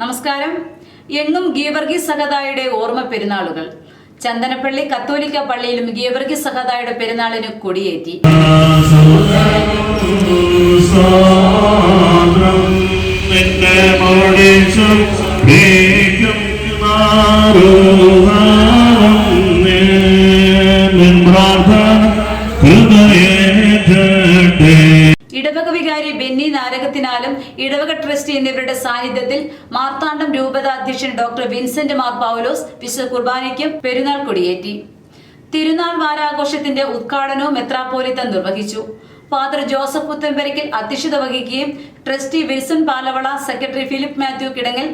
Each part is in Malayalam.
നമസ്കാരം. എങ്ങും ഗീവർഗി സഹതായുടെ ഓർമ്മ പെരുന്നാളുകൾ. ചന്ദനപ്പള്ളി കത്തോലിക്ക പള്ളിയിലും ഗീവർഗി സഹതായുടെ പെരുന്നാളിന് കൊടിയേറ്റി. പ്രാർത്ഥന നാരകത്തിനാലും ഇടവക ട്രസ്റ്റ് എന്നിവരുടെ സാന്നിധ്യത്തിൽ മാർത്താണ്ഡം രൂപത അധ്യക്ഷൻ ഡോക്ടർ വിൻസെന്റ് മാർ പൗലോസ് വിശുദ്ധ കുർബാനയ്ക്കും പെരുന്നാൾ കൊടിയേറ്റി. തിരുനാൾ വാരാഘോഷത്തിന്റെ ഉദ്ഘാടനവും മെത്രാപ്പോലിത്തൻ നിർവഹിച്ചു. ഫാദർ ജോസഫ് പുത്തമ്പരിക്കൽ അധ്യക്ഷത വഹിക്കുകയും trustee Wilson Palavala secretary Philip Mathew Kidangal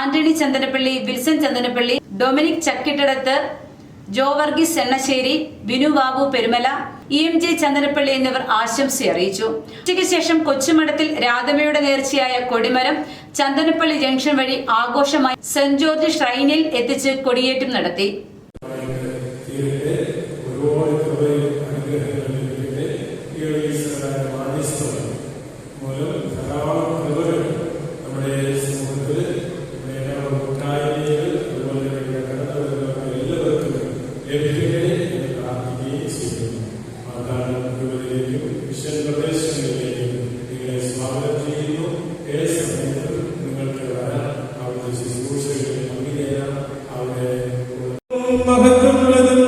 Antony Chandanappally Wilson Chandanappally Dominic Chakkittadath Jo Varghese Ennassery Binu Babu Perumala E M J Chandanappally എന്നിവർ ആശംസ അറിയിച്ചു. ഉച്ചയ്ക്ക് ശേഷം കൊച്ചുമഠത്തിൽ രാധമയുടെ നേർച്ചയായ കൊടിമരം ചന്ദനപ്പള്ളി ജംഗ്ഷൻ വഴി ആഘോഷമായി സെന്റ് ജോർജ് ഷ്രൈനിൽ എത്തിച്ച് കൊടിയേറ്റം നടത്തി. ഒരുപാട് മുഴുവനിലേക്കും വിശ്വ പ്രദേശങ്ങളിലേക്കും നിങ്ങളെ സ്വാഗതം ചെയ്യുന്നു. ഏത് സമയത്തും നിങ്ങൾക്ക് വരാൻ അവിടുത്തെ ശുശ്രൂഷകളിൽ പങ്കുചേരാം അവിടെ മഹത്വമുള്ളതും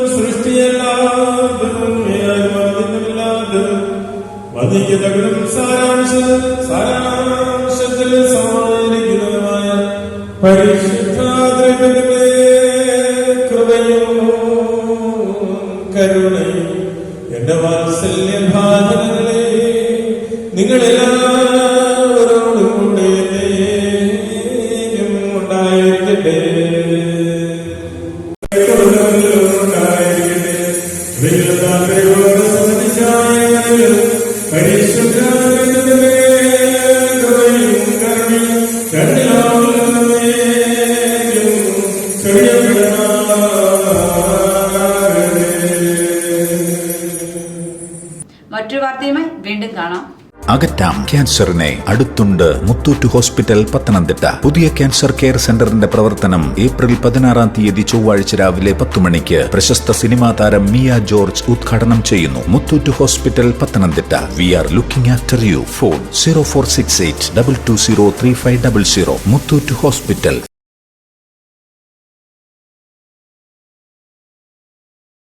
സാരാംശത്തിൽ സമായിരിക്കുന്നതുമായ പരിശുദ്ധാദ്രവ്യങ്ങളെ എന്റെ വാത്സല്യഭാചനങ്ങളെ നിങ്ങളെല്ലാവരോടും കൂടെ എന്നേക്കും ഉണ്ടായിരിക്കട്ടെ മറ്റൊരു വീണ്ടും കാണാം. അകറ്റാം. ക്യാൻസറിനെ അടുത്തുണ്ട് മുത്തൂറ്റ് ഹോസ്പിറ്റൽ പത്തനംതിട്ട. പുതിയ ക്യാൻസർ കെയർ സെന്ററിന്റെ പ്രവർത്തനം ഏപ്രിൽ പതിനാറാം തീയതി ചൊവ്വാഴ്ച രാവിലെ പത്ത് മണിക്ക് പ്രശസ്ത സിനിമാ താരം മിയ ജോർജ് ഉദ്ഘാടനം ചെയ്യുന്നു. Muthoot hospital Pathanamthitta. We are looking after you. Phone zero four six eight double two zero three five double zero. Muthoot hospital.